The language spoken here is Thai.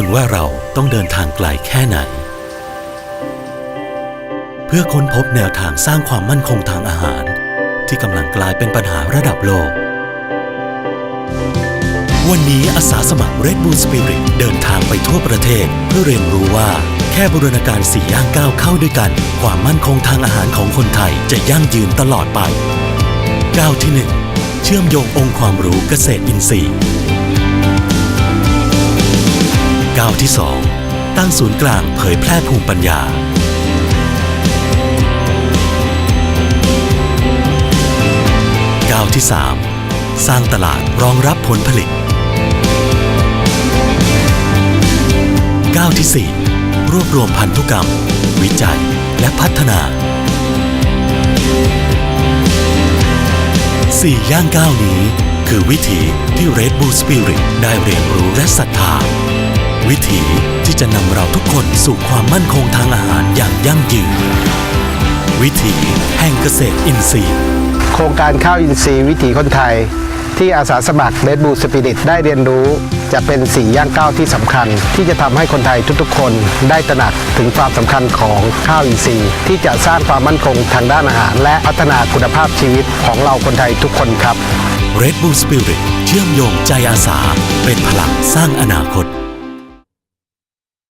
คุณว่าเราต้องเดินทางไกลแค่ไหน เพื่อค้นพบแนวทางสร้างความมั่นคงทางอาหาร ที่กำลังกลายเป็นปัญหาระดับโลก วันนี้อาสาสมัคร Red Bull Spirit เดินทางไปทั่วประเทศ เพื่อเรียนรู้ว่า แค่บูรณาการสี่ย่างก้าวเข้าด้วยกัน ความมั่นคงทางอาหารของคนไทยจะยั่งยืนตลอดไปก้าวที่หนึ่งเชื่อมโยงองค์ความรู้เกษตรอินทรีย์าวที่สองตั้งศูนย์กลางเผยแพร่ภูมิปัญญา ก้าวที่ 3 สร้างตลาดรองรับผลผลิต ก้าวที่ 4 รวบรวมพันธุกรรม วิจัยและพัฒนาสี่ย่างก้าวนี้ คือวิถีที่ Red Bull Spirit ได้เรียนรู้และศรัทธา วิถีที่จะนำเราทุกคนสู่ความมั่นคงทางอาหารอย่างยั่งยืน วิถีแห่งเกษตรอินทรีย์ โครงการข้าวอินทรีย์วิถีคนไทย ที่อาสาสมัคร Red Bull Spirit ได้เรียนรู้ จะเป็นสี่ย่างก้าวที่สำคัญ ที่จะทำให้คนไทยทุกๆ คนได้ตระหนักถึงความสำคัญของข้าวอินทรีย์ ที่จะสร้างความมั่นคงทางด้านอาหาร และพัฒนาคุณภาพชีวิตของเราคนไทยทุกคนครับ Red Bull Spirit เชื่อมโยงใจอาสา เป็นพลังสร้างอนาคต